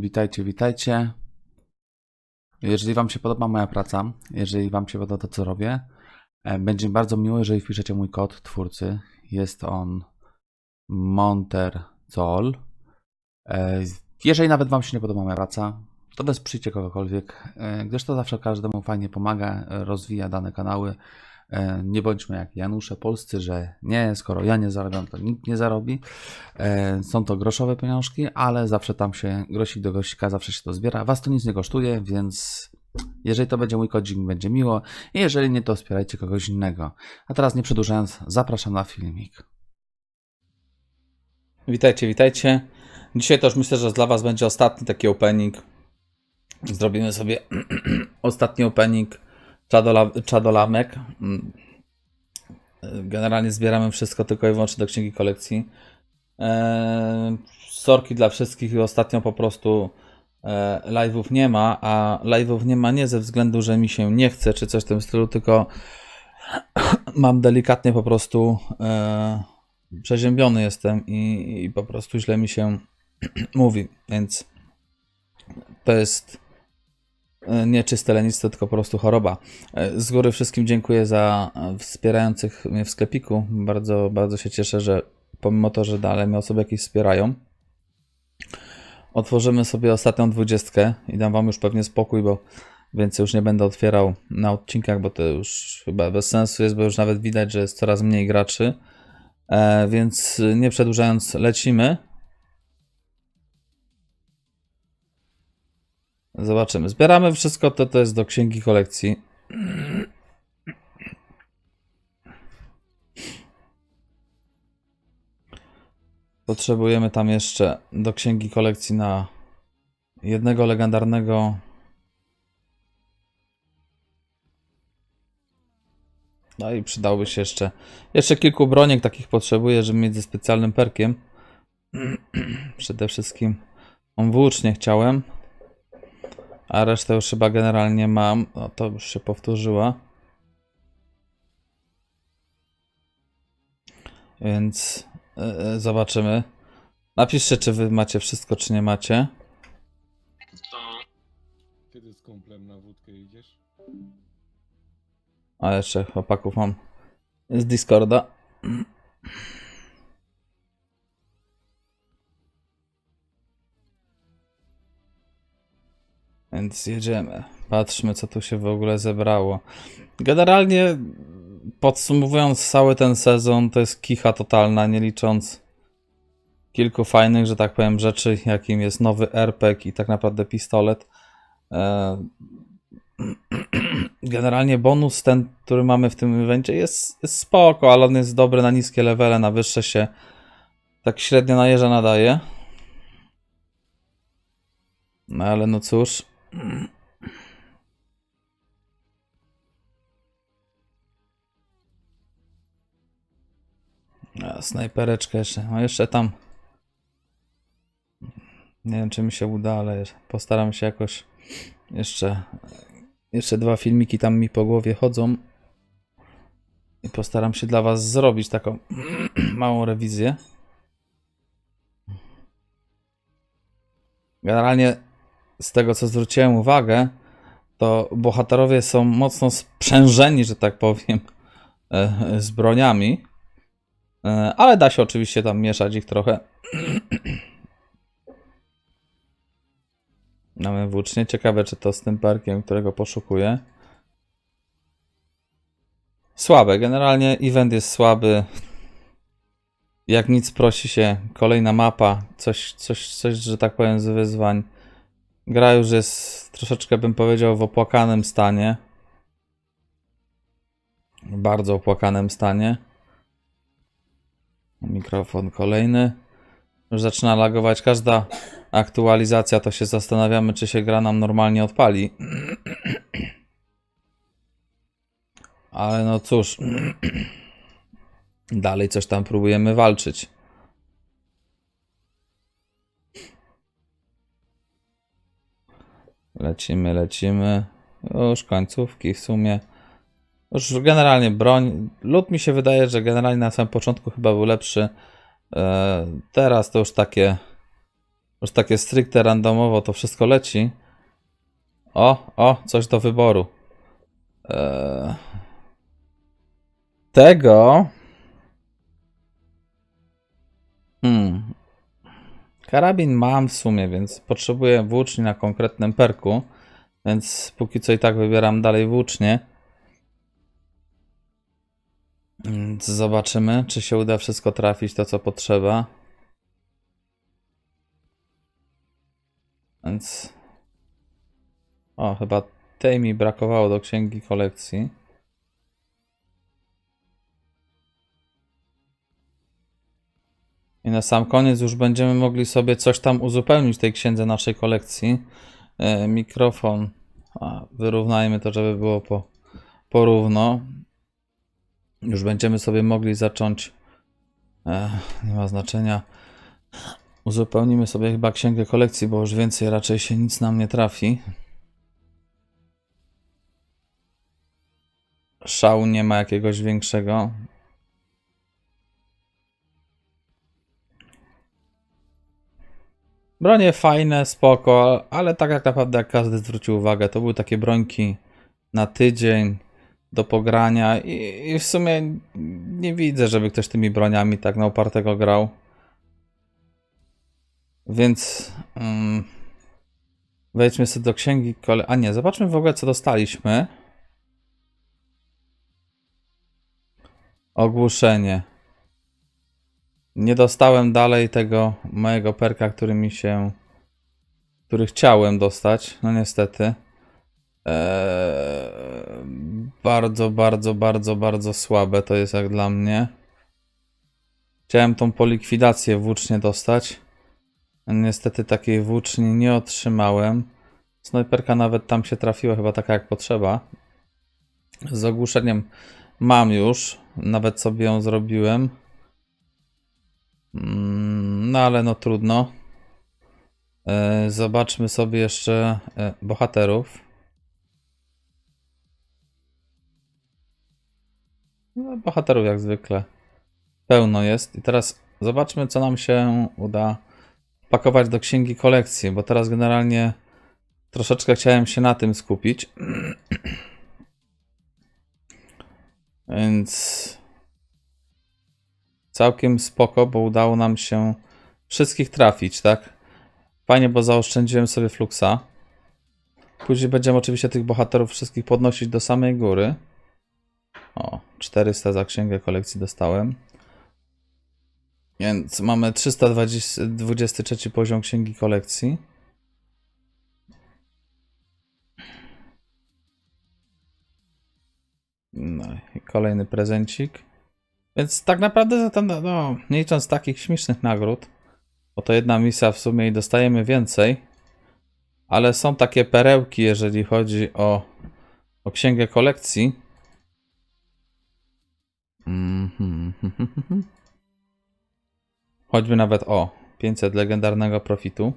Witajcie, witajcie. Jeżeli Wam się podoba moja praca, jeżeli Wam się podoba to, co robię, e, będzie mi bardzo miło, jeżeli wpiszecie mój kod twórcy. Jest on Monterzol. E, Jeżeli nawet Wam się nie podoba moja praca, to wesprzyjcie kogokolwiek, e, gdyż to zawsze każdemu fajnie pomaga, rozwija dane kanały. E, Nie bądźmy jak Janusze polscy, że nie, skoro ja nie zarabiam, to nikt nie zarobi. E, Są to groszowe pieniążki, ale zawsze tam się grosik do gościka, zawsze się to zbiera. Was to nic nie kosztuje, więc jeżeli to będzie mój kodzik, będzie miło. Jeżeli nie, to wspierajcie kogoś innego. A teraz nie przedłużając, zapraszam na filmik. Witajcie, witajcie. Dzisiaj już myślę, że dla Was będzie ostatni taki opening. Zrobimy sobie ostatni opening czadola- czadolamek. Mm. Generalnie zbieramy wszystko tylko i wyłącznie do księgi kolekcji. Eee, sorki dla wszystkich i ostatnio po prostu e, live'ów nie ma, a live'ów nie ma nie ze względu, że mi się nie chce czy coś w tym stylu, tylko mam delikatnie po prostu e, przeziębiony jestem i, i po prostu źle mi się mówi, więc to jest nie czyste lenistwo, tylko po prostu choroba. E, Z góry wszystkim dziękuję za e, wspierających mnie w sklepiku. Bardzo, bardzo się cieszę, że pomimo to, że dalej mnie osoby jakieś wspierają. Otworzymy sobie ostatnią dwudziestkę i dam wam już pewnie spokój, bo więcej już nie będę otwierał na odcinkach, bo to już chyba bez sensu jest, bo już nawet widać, że jest coraz mniej graczy. E, więc nie przedłużając, lecimy. Zobaczymy. Zbieramy wszystko, to to jest do księgi kolekcji. Potrzebujemy tam jeszcze do księgi kolekcji na jednego legendarnego. No i przydałby się jeszcze. Jeszcze kilku broniek takich potrzebuję, żeby mieć ze specjalnym perkiem. Przede wszystkim on włócznie chciałem. A resztę już chyba generalnie mam. No to już się powtórzyła. Więc e, zobaczymy. Napiszcie, czy wy macie wszystko, czy nie macie. Kiedy z kumplem na wódkę idziesz? A jeszcze chłopaków mam z Discorda. Więc jedziemy. Patrzmy, co tu się w ogóle zebrało. Generalnie, podsumowując cały ten sezon, to jest kicha totalna, nie licząc kilku fajnych, że tak powiem, rzeczy, jakim jest nowy RPG i tak naprawdę pistolet. E, Generalnie bonus ten, który mamy w tym evencie jest, jest spoko, ale on jest dobry na niskie levele, na wyższe się tak średnio na jeża nadaje. No ale no cóż. A, snajpereczkę jeszcze. No jeszcze tam. Nie wiem, czy mi się uda, ale postaram się jakoś jeszcze jeszcze dwa filmiki tam mi po głowie chodzą. I postaram się dla Was zrobić taką małą rewizję. Generalnie z tego co zwróciłem uwagę, to bohaterowie są mocno sprzężeni, że tak powiem, e, z broniami. E, Ale da się oczywiście tam mieszać ich trochę. Mamy włócznie. Ciekawe, czy to z tym perkiem, którego poszukuję. Słabe. Generalnie event jest słaby. Jak nic prosi się kolejna mapa. Coś, coś, coś, że tak powiem, z wyzwań. Gra już jest troszeczkę, bym powiedział, w opłakanym stanie. Bardzo opłakanym stanie. Mikrofon kolejny. Już zaczyna lagować. Każda aktualizacja, to się zastanawiamy, czy się gra nam normalnie odpali. Ale no cóż. Dalej coś tam próbujemy walczyć. Lecimy, lecimy. Już końcówki w sumie. Już generalnie broń. Lud mi się wydaje, że generalnie na samym początku chyba był lepszy. E, Teraz to już takie Już takie stricte randomowo to wszystko leci. O, o, coś do wyboru. Eee... Tego. Hmm. Karabin mam w sumie, więc potrzebuję włóczni na konkretnym perku. Więc póki co i tak wybieram dalej włócznie. Zobaczymy, czy się uda wszystko trafić, to co potrzeba. Więc. O, chyba tej mi brakowało do księgi kolekcji. I na sam koniec już będziemy mogli sobie coś tam uzupełnić tej księdze naszej kolekcji. E, mikrofon. Wyrównajmy to, żeby było po, porówno. Już będziemy sobie mogli zacząć. E, nie ma znaczenia. Uzupełnimy sobie chyba księgę kolekcji, bo już więcej raczej się nic nam nie trafi. Szału nie ma jakiegoś większego. Bronie fajne, spoko, ale tak jak naprawdę jak każdy zwrócił uwagę, to były takie brońki na tydzień do pogrania i, i w sumie nie widzę, żeby ktoś tymi broniami tak na upartego grał. Więc mm, wejdźmy sobie do księgi kole... A nie, zobaczmy w ogóle co dostaliśmy. Ogłuszenie. Nie dostałem dalej tego mojego perka, który mi się. który chciałem dostać. No niestety. Eee, bardzo, bardzo, bardzo, bardzo słabe to jest jak dla mnie. Chciałem tą polikwidację włócznie dostać. Niestety takiej włóczni nie otrzymałem. Snajperka nawet tam się trafiła, chyba taka jak potrzeba. Z ogłuszeniem mam już. Nawet sobie ją zrobiłem. Mm, No ale no trudno. E, Zobaczmy sobie jeszcze e, bohaterów. No, bohaterów jak zwykle pełno jest. I teraz zobaczmy, co nam się uda pakować do księgi kolekcji, bo teraz generalnie troszeczkę chciałem się na tym skupić. Więc całkiem spoko, bo udało nam się wszystkich trafić, tak? Fajnie, bo zaoszczędziłem sobie fluxa. Później będziemy oczywiście tych bohaterów wszystkich podnosić do samej góry. O, 400 za księgę kolekcji dostałem. Więc mamy 323 poziom księgi kolekcji. No kolejny prezencik. Więc tak naprawdę, za ten, no, licząc takich śmiesznych nagród, bo to jedna misja w sumie i dostajemy więcej, ale są takie perełki, jeżeli chodzi o, o księgę kolekcji. Mhm. Choćby nawet o 500 legendarnego profitu.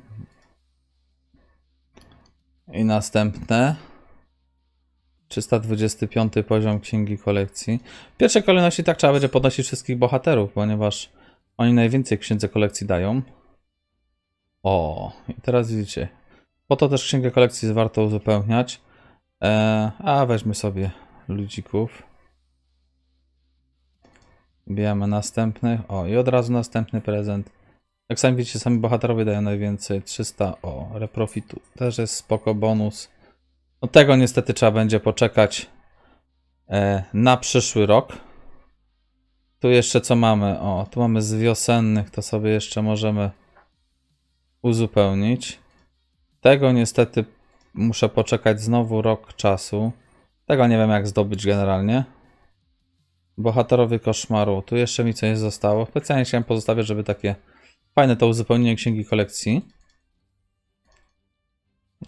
I następne 325 poziom księgi kolekcji. W pierwszej kolejności tak trzeba będzie podnosić wszystkich bohaterów, ponieważ oni najwięcej księdze kolekcji dają. O, i teraz widzicie. Po to też księgę kolekcji warto uzupełniać. E, a weźmy sobie ludzików. Bijamy następny. O, i od razu następny prezent. Jak sami widzicie, sami bohaterowie dają najwięcej. 300. O, reprofitu. Też jest spoko bonus. No tego niestety trzeba będzie poczekać e, na przyszły rok. Tu jeszcze co mamy? O, tu mamy z wiosennych, to sobie jeszcze możemy uzupełnić. Tego niestety muszę poczekać znowu rok czasu. Tego nie wiem jak zdobyć generalnie. Bohaterowie koszmaru. Tu jeszcze mi coś zostało. Specjalnie chciałem pozostawiać, żeby takie fajne to uzupełnienie księgi kolekcji.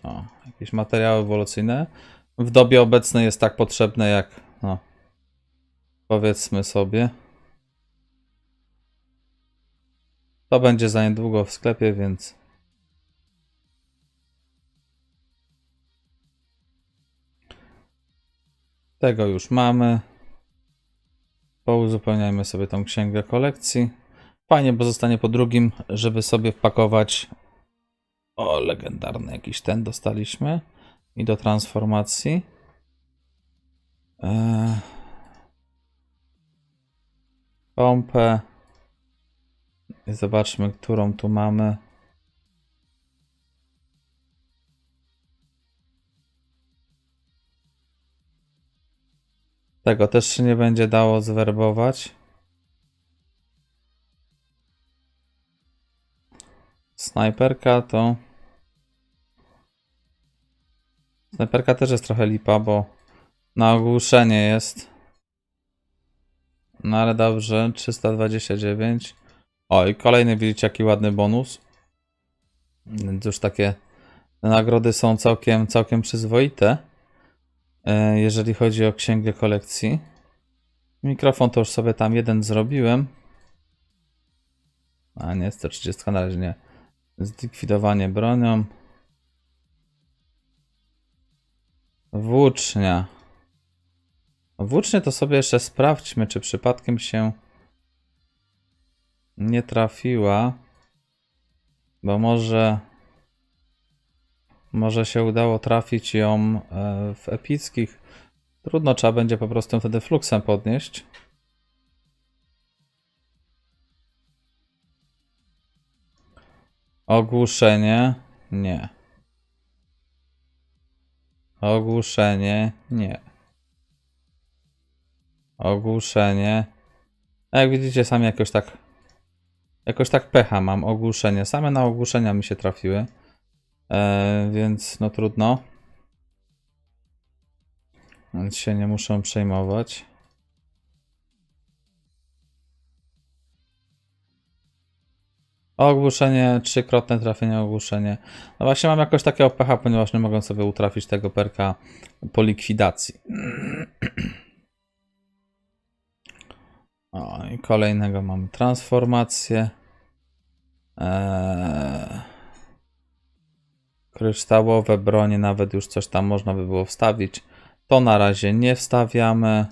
O, jakieś materiały ewolucyjne. W dobie obecnej jest tak potrzebne jak, no, powiedzmy sobie. To będzie za niedługo w sklepie, więc. Tego już mamy. Pouzupełniajmy sobie tą księgę kolekcji. Fajnie, bo zostanie po drugim, żeby sobie wpakować O, legendarny jakiś ten dostaliśmy. I do transformacji. Eee. Pompę. I zobaczmy, którą tu mamy. Tego też się nie będzie dało zwerbować. Snajperka to. Snajperka też jest trochę lipa, bo na ogłuszenie jest. No ale dobrze, 329. O, i kolejny widzicie jaki ładny bonus. Więc już takie nagrody są całkiem, całkiem przyzwoite. e, Jeżeli chodzi o księgę kolekcji. Mikrofon to już sobie tam jeden zrobiłem. A nie, 130 na razie nie. Zlikwidowanie bronią. Włócznia. Włócznie to sobie jeszcze sprawdźmy, czy przypadkiem się nie trafiła. Bo może. Może się udało trafić ją e, w epickich. Trudno, trzeba będzie po prostu wtedy fluksem podnieść. Ogłuszenie. Nie. Ogłuszenie. Nie. Ogłuszenie. A jak widzicie, sami jakoś tak. Jakoś tak pecha mam. Ogłuszenie. Same na ogłuszenia mi się trafiły. E, więc no trudno. Więc się nie muszę przejmować. Ogłuszenie, trzykrotne trafienie, ogłuszenie. No właśnie mam jakoś takiego pecha, ponieważ nie mogę sobie utrafić tego perka po likwidacji. O, i kolejnego mamy transformację. Eee, kryształowe bronie, nawet już coś tam można by było wstawić. To na razie nie wstawiamy.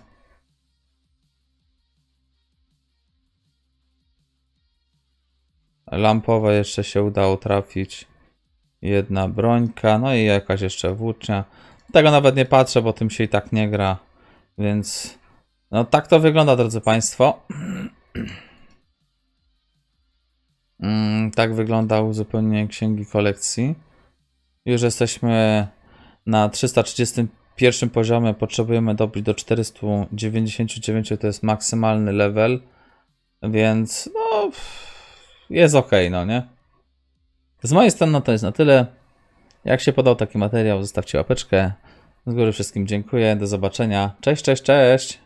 Lampowe jeszcze się udało trafić. Jedna brońka, no i jakaś jeszcze włócznia. Tego nawet nie patrzę, bo tym się i tak nie gra. Więc no tak to wygląda, drodzy Państwo. Mm, tak wygląda uzupełnienie księgi kolekcji. Już jesteśmy na 331 poziomie. Potrzebujemy dobić do 499, to jest maksymalny level. Więc no jest ok, no nie? Z mojej strony to jest na tyle. Jak się podał taki materiał, zostawcie łapeczkę. Z góry wszystkim dziękuję. Do zobaczenia. Cześć, cześć, cześć.